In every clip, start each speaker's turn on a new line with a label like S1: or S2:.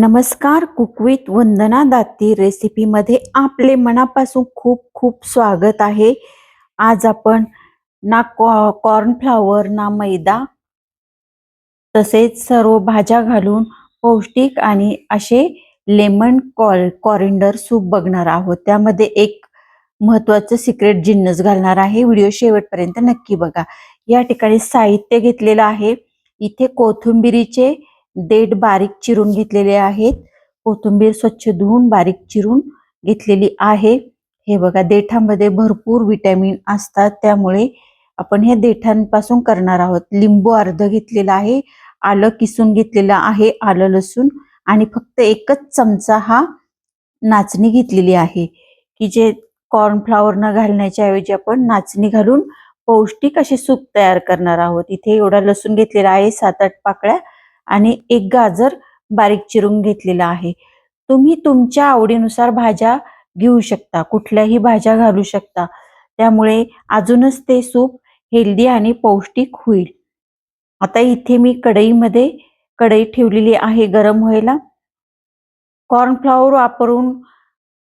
S1: नमस्कार कुकवित वंदना दाती रेसिपीमध्ये आपले मनापासून खूप खूप स्वागत आहे. आज आपण ना कॉ कॉर्नफ्लावर ना मैदा तसेच सर्व भाज्या घालून पौष्टिक आणि असे लेमन कॉल कॉरिंडर सूप बघणार आहोत. त्यामध्ये एक महत्त्वाचं सिक्रेट जिन्नस घालणार आहे. व्हिडिओ शेवटपर्यंत नक्की बघा. या ठिकाणी साहित्य घेतलेलं आहे. इथे कोथिंबिरीचे देठ बारीक चिरून घेतलेले आहेत. कोथिंबीर स्वच्छ धुवून बारीक चिरून घेतलेली आहे. हे बघा देठामध्ये भरपूर विटॅमिन असतात. त्यामुळे आपण हे देठांपासून करणार आहोत. लिंबू अर्ध घेतलेला आहे आलं किसून घेतलेलं आहे आलं लसूण आणि फक्त एकच चमचा हा नाचणी घेतलेली आहे. की जे कॉर्नफ्लॉवर न घालण्याच्या ऐवजी आपण नाचणी घालून पौष्टिक असे सूप तयार करणार आहोत. इथे एवढा लसूण घेतलेला आहे सात आठ पाकळ्या. आणि एक गाजर बारीक चिरून घेतलेला आहे. तुम्ही तुमच्या आवडीनुसार भाज्या घेऊ शकता. कुठल्याही भाज्या घालू शकता. त्यामुळे अजूनच ते सूप हेल्दी आणि पौष्टिक होईल. आता इथे मी कढईमध्ये कढई ठेवलेली आहे गरम व्हायला. कॉर्नफ्लॉवर वापरून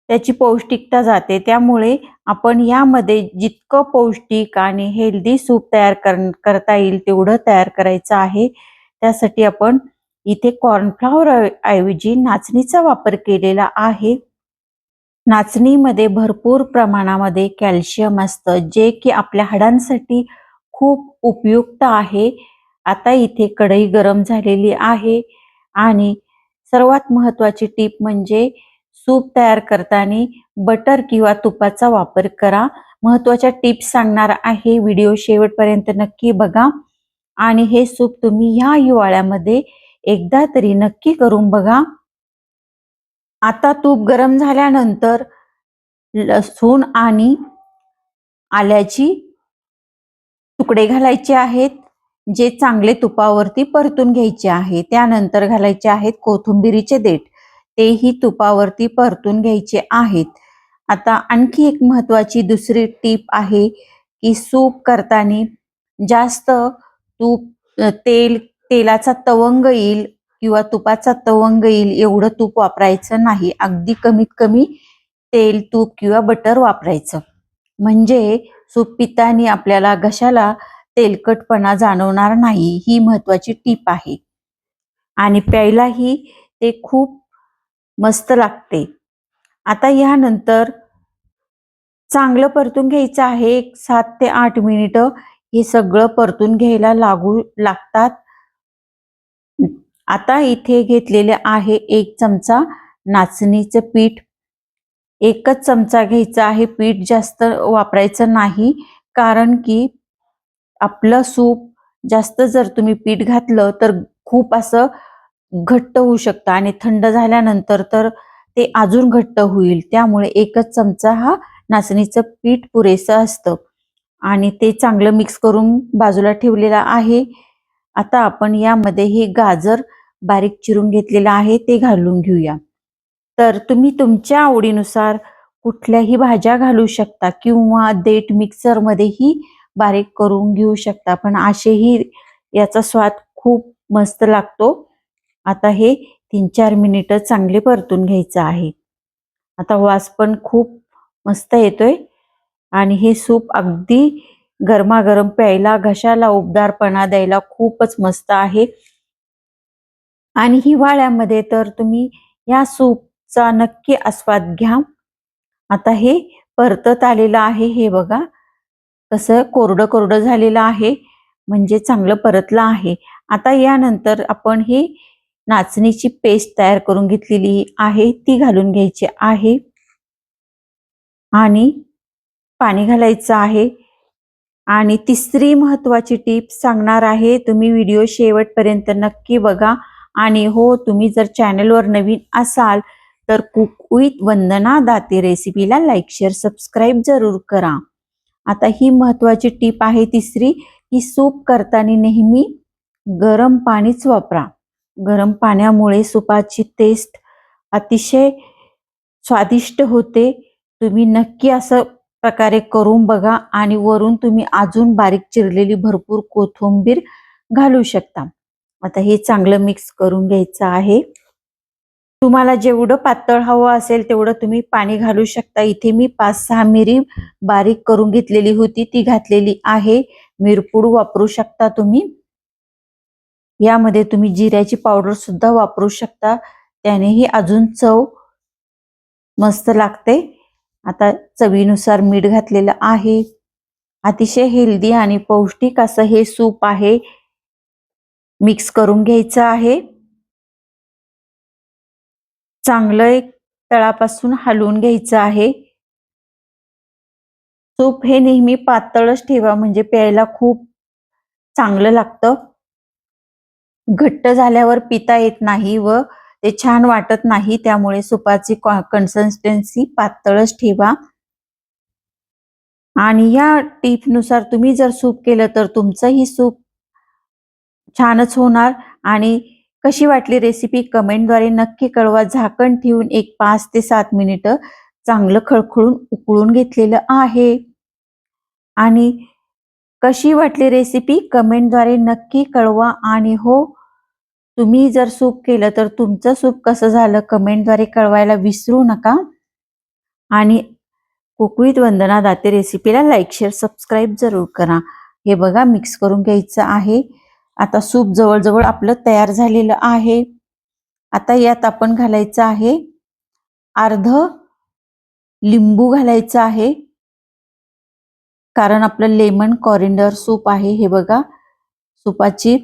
S1: त्याची पौष्टिकता जाते. त्यामुळे आपण यामध्ये जितकं पौष्टिक आणि हेल्दी सूप तयार करता येईल तेवढं तयार करायचं आहे. त्यासाठी आपण इथे कॉर्नफ्लॉवर ऐवजी नाचणीचा वापर केलेला आहे. नाचणीमध्ये भरपूर प्रमाणामध्ये कॅल्शियम असतं जे की आपल्या हाडांसाठी खूप उपयुक्त आहे. आता इथे कढई गरम झालेली आहे आणि सर्वात महत्वाची टीप म्हणजे सूप तयार करताना बटर किंवा तुपाचा वापर करा. महत्त्वाच्या टिप्स सांगणार आहे व्हिडिओ शेवटपर्यंत नक्की बघा. आणि हे सूप तुम्ही ह्या हिवाळ्यामध्ये एकदा तरी नक्की करून बघा. आता तूप गरम झाल्यानंतर लसूण आणि आल्याची तुकडे घालायचे आहेत जे चांगले तुपावरती परतून घ्यायचे आहे. त्यानंतर घालायचे आहेत कोथिंबिरीचे देठ. तेही तुपावरती परतून घ्यायचे आहेत. आता आणखी एक महत्वाची दुसरी टीप आहे की सूप करताना जास्त तूप तेल तेलाचा तवंग येईल किंवा तुपाचा तवंग येईल एवढं तूप वापरायचं नाही. अगदी कमीत कमी तेल तूप किंवा बटर वापरायचं. म्हणजे सूप पितानी आपल्याला घशाला तेलकटपणा जाणवणार नाही ही महत्वाची टीप आहे. आणि प्यायलाही ते खूप मस्त लागते. आता यानंतर चांगलं परतून घ्यायचं आहे एक सात ते आठ मिनिटं हे सगळं परतून घ्यायला लागू लागतात. आता इथे घेतलेले आहे एक चमचा नाचणीचं पीठ. एकच चमचा घ्यायचा आहे पीठ जास्त वापरायचं नाही कारण की आपलं सूप जास्त जर तुम्ही पीठ घातलं तर खूप असं घट्ट होऊ शकतं आणि थंड झाल्यानंतर तर ते अजून घट्ट होईल. त्यामुळे एकच चमचा हा नाचणीचं पीठ पुरेसं असतं. आणि ते चांगलं मिक्स करून बाजूला ठेवलेलं आहे. आता आपण यामध्ये हे गाजर बारीक चिरून घेतलेलं आहे ते घालून घेऊया. तर तुम्ही तुमच्या आवडीनुसार कुठल्याही भाज्या घालू शकता किंवा देठ मिक्सरमध्येही बारीक करून घेऊ शकता. पण असेही याचा स्वाद खूप मस्त लागतो. आता हे तीन चार मिनिटं चांगले परतून घ्यायचं आहे. आता वास पण खूप मस्त येतोय. आणि हे सूप अगदी गरमागरम प्यायला घशाला उबदारपणा द्यायला खूपच मस्त आहे. आणि हिवाळ्यामध्ये तर तुम्ही या सूपचा नक्की आस्वाद घ्या. आता हे परतत आलेलं आहे हे बघा. कसं कोरडं कोरडं झालेलं आहे म्हणजे चांगलं परतलं आहे. आता यानंतर आपण हे नाचणीची पेस्ट तयार करून घेतलेली आहे ती घालून घ्यायची आहे. आणि पाणी घालायचं आहे. आणि तिसरी महत्त्वाची टीप सांगणार आहे तुम्ही व्हिडिओ शेवटपर्यंत नक्की बघा. आणि हो तुम्ही जर चॅनलवर नवीन असाल तर कुक विथ वंदना दाते रेसिपीला लाईक शेअर सबस्क्राईब जरूर करा. आता ही महत्त्वाची टीप आहे तिसरी की सूप करताना नेहमी गरम पाणीच वापरा. गरम पाण्यामुळे सुपाची टेस्ट अतिशय स्वादिष्ट होते. तुम्ही नक्की असं प्रकारे करून बघा आणि वरून तुम्ही अजून बारीक चिरलेली भरपूर कोथिंबीर घालू शकता. आता हे चांगलं मिक्स करून घ्यायचं आहे. तुम्हाला जेवढं पातळ हवं असेल तेवढं तुम्ही पाणी घालू शकता. इथे मी पाच सहा मिरी बारीक करून घेतलेली होती ती घातलेली आहे. मिरपूड वापरू शकता तुम्ही. यामध्ये तुम्ही जिऱ्याची पावडर सुद्धा वापरू शकता. त्यानेही अजून चव मस्त लागते. आता चवीनुसार मीठ घातलेलं आहे. अतिशय हेल्दी आणि पौष्टिक असं हे सूप आहे. मिक्स करून घ्यायचं आहे. चांगलं एक तळापासून हलवून घ्यायचं आहे. सूप हे नेहमी पातळच ठेवा म्हणजे प्यायला खूप चांगलं लागतं. घट्ट झाल्यावर पिता येत नाही व ते छान वाटत नाही त्यामुळे सुपाची कन्सिस्टन्सी पातळच ठेवा. आणि या टिपनुसार तुम्ही जर सूप केलं तर तुमचंही सूप छानच होणार. आणि कशी वाटली रेसिपी कमेंटद्वारे नक्की कळवा. झाकण ठेवून एक पाच ते सात मिनिटं चांगलं खळखळून उकळून घेतलेलं आहे. आणि कशी वाटली रेसिपी कमेंटद्वारे नक्की कळवा. आणि हो तुम्ही जर सूप केलं तर तुमचं सूप कसं झालं कमेंटद्वारे कळवायला विसरू नका. आणि कुकवीत वंदना दाते रेसिपीला लाईक शेअर सबस्क्राईब जरूर करा. हे बघा मिक्स करून घ्यायचं आहे. आता सूप जवळजवळ आपलं तयार झालेलं आहे. आता यात आपण घालायचं आहे अर्ध लिंबू घालायचं आहे. कारण आपलं लेमन कॉरिंडर सूप आहे हे बघा. सुपाची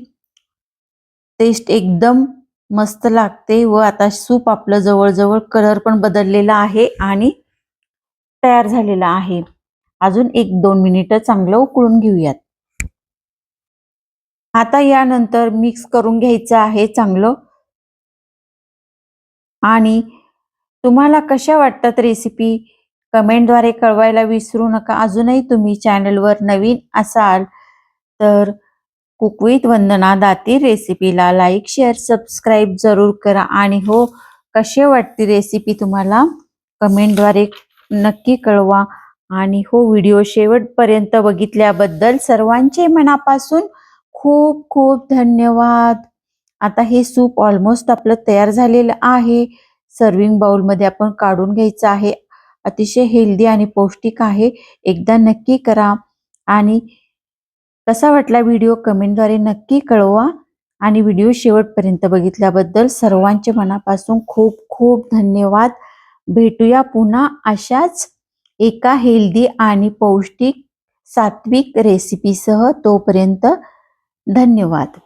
S1: टेस्ट एकदम मस्त लागते व आता सूप आपलं जवळजवळ कलर पण बदललेला आहे आणि तयार झालेला आहे. अजून एक दोन मिनिटं चांगलं उकळून घेऊयात. आता यानंतर मिक्स करून घ्यायचं आहे चांगलं. आणि तुम्हाला कशा वाटतात रेसिपी कमेंटद्वारे कळवायला विसरू नका. अजूनही तुम्ही चॅनलवर नवीन असाल तर कुकवित वंदना दाती रेसिपीला लाईक शेअर सबस्क्राईब जरूर करा. आणि हो कसे वाटते रेसिपी तुम्हाला? कमेंटद्वारे नक्की कळवा. आणि हो व्हिडिओ शेवटपर्यंत बघितल्याबद्दल सर्वांचे मनापासून खूप खूप धन्यवाद. आता हे सूप ऑलमोस्ट आपलं तयार झालेलं आहे. सर्विंग बाउलमध्ये आपण काढून घ्यायचं आहे. अतिशय हेल्दी आणि पौष्टिक आहे. एकदा नक्की करा. आणि कसा वाटला व्हिडिओ कमेंटद्वारे नक्की कळवा आणि व्हिडिओ शेवटपर्यंत बघितल्याबद्दल सर्वांचे मनापासून खूप खूप धन्यवाद. भेटूया पुन्हा अशाच एका हेल्दी आणि पौष्टिक सात्विक रेसिपीसह तोपर्यंत धन्यवाद.